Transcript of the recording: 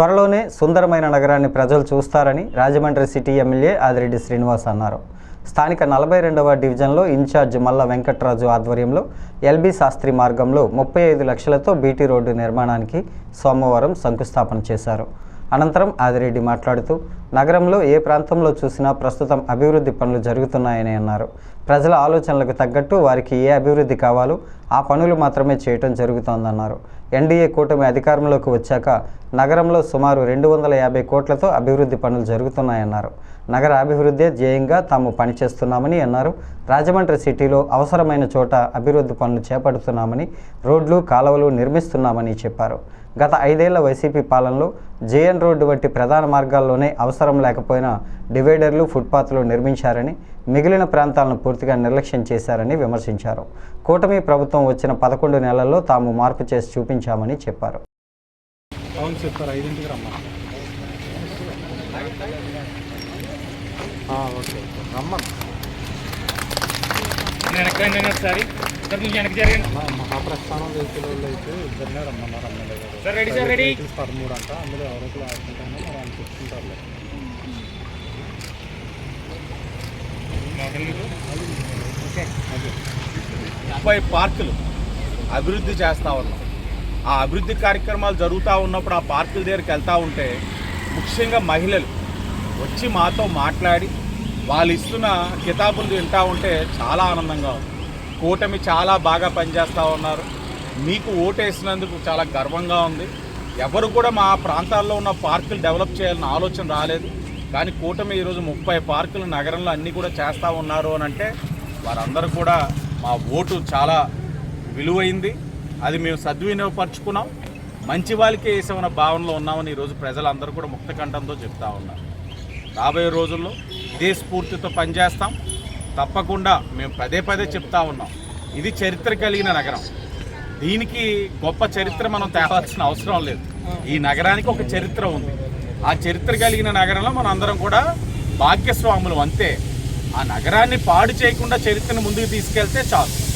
త్వరలోనే సుందరమైన నగరాన్ని ప్రజలు చూస్తారని రాజమండ్రి సిటీ ఎమ్మెల్యే ఆదిరెడ్డి శ్రీనివాస్ అన్నారు. స్థానిక నలభై రెండవ డివిజన్లో ఇన్ఛార్జ్ మల్ల వెంకట్రాజు ఆధ్వర్యంలో ఎల్బీ శాస్త్రి మార్గంలో ముప్పై ఐదు లక్షలతో బీటీ రోడ్డు నిర్మాణానికి సోమవారం శంకుస్థాపన చేశారు. అనంతరం ఆదిరెడ్డి మాట్లాడుతూ నగరంలో ఏ ప్రాంతంలో చూసినా ప్రస్తుతం అభివృద్ధి పనులు జరుగుతున్నాయని అన్నారు. ప్రజల ఆలోచనలకు తగ్గట్టు వారికి ఏ అభివృద్ధి కావాలో ఆ పనులు మాత్రమే చేయటం జరుగుతోందన్నారు. ఎన్డీఏ కూటమి అధికారంలోకి వచ్చాక నగరంలో సుమారు రెండు వందల యాభై కోట్లతో అభివృద్ధి పనులు జరుగుతున్నాయన్నారు. నగర అభివృద్ధే ధ్యేయంగా తాము పనిచేస్తున్నామని అన్నారు. రాజమండ్రి సిటీలో అవసరమైన చోట అభివృద్ధి పనులు చేపడుతున్నామని రోడ్లు కాలువలు నిర్మిస్తున్నామని చెప్పారు. గత ఐదేళ్ళ వైసీపీ పాలనలో జేఎన్ రోడ్డు వంటి ప్రధాన మార్గాల్లోనే అవసరం లేకపోయినా డివైడర్లు ఫుట్పాత్లు నిర్మించారని మిగిలిన ప్రాంతాలను పూర్తిగా నిర్లక్ష్యం చేశారని విమర్శించారు. కూటమి ప్రభుత్వం వచ్చిన పదకొండు నెలల్లో తాము మార్పు చేసి చూపించామని చెప్పారు. ఒకసారి మహాప్రస్థానం వెహికల్ వాళ్ళు అయితే ఇద్దరినే రమ్మన్నారు ఎమ్మెల్యే గారు sir ready sir ready vehicles పదమూడు అంట అందులో వాళ్ళు చెప్తుంటారులే ముప్పై పార్కులు అభివృద్ధి చేస్తూ ఉన్నాం. ఆ అభివృద్ధి కార్యక్రమాలు జరుగుతూ ఉన్నప్పుడు ఆ పార్కుల దగ్గరికి వెళ్తూ ఉంటే ముఖ్యంగా మహిళలు వచ్చి మాతో మాట్లాడి వాళ్ళు ఇస్తున్న కితాబులు వింటూ ఉంటే చాలా ఆనందంగా ఉంది. కూటమి చాలా బాగా పనిచేస్తూ ఉన్నారు. మీకు ఓటేసినందుకు చాలా గర్వంగా ఉంది. ఎవరు కూడా మా ప్రాంతాల్లో ఉన్న పార్కులు డెవలప్ చేయాలని ఆలోచన రాలేదు. కానీ కూటమి ఈరోజు ముప్పై పార్కులు నగరంలో అన్నీ కూడా చేస్తూ ఉన్నారు అని అంటే వారందరూ కూడా మా ఓటు చాలా విలువైంది. అది మేము సద్వినియోగపరుచుకున్నాం. మంచి వాళ్ళకే వేసామన్న భావనలో ఉన్నామని ఈరోజు ప్రజలందరూ కూడా ముక్త కంఠంతో చెప్తా ఉన్నారు. రాబోయే రోజుల్లో ఇదే స్ఫూర్తితో పనిచేస్తాం. తప్పకుండా మేము పదే పదే చెప్తా ఉన్నాం. ఇది చరిత్ర కలిగిన నగరం. దీనికి గొప్ప చరిత్ర మనం తేవాల్సిన అవసరం లేదు. ఈ నగరానికి ఒక చరిత్ర ఉంది. ఆ చరిత్ర కలిగిన నగరంలో మనం అందరం కూడా భాగ్యస్వాములు అంతే. ఆ నగరాన్ని పాడు చేయకుండా చరిత్రను ముందుకు తీసుకెళ్తే చాలు.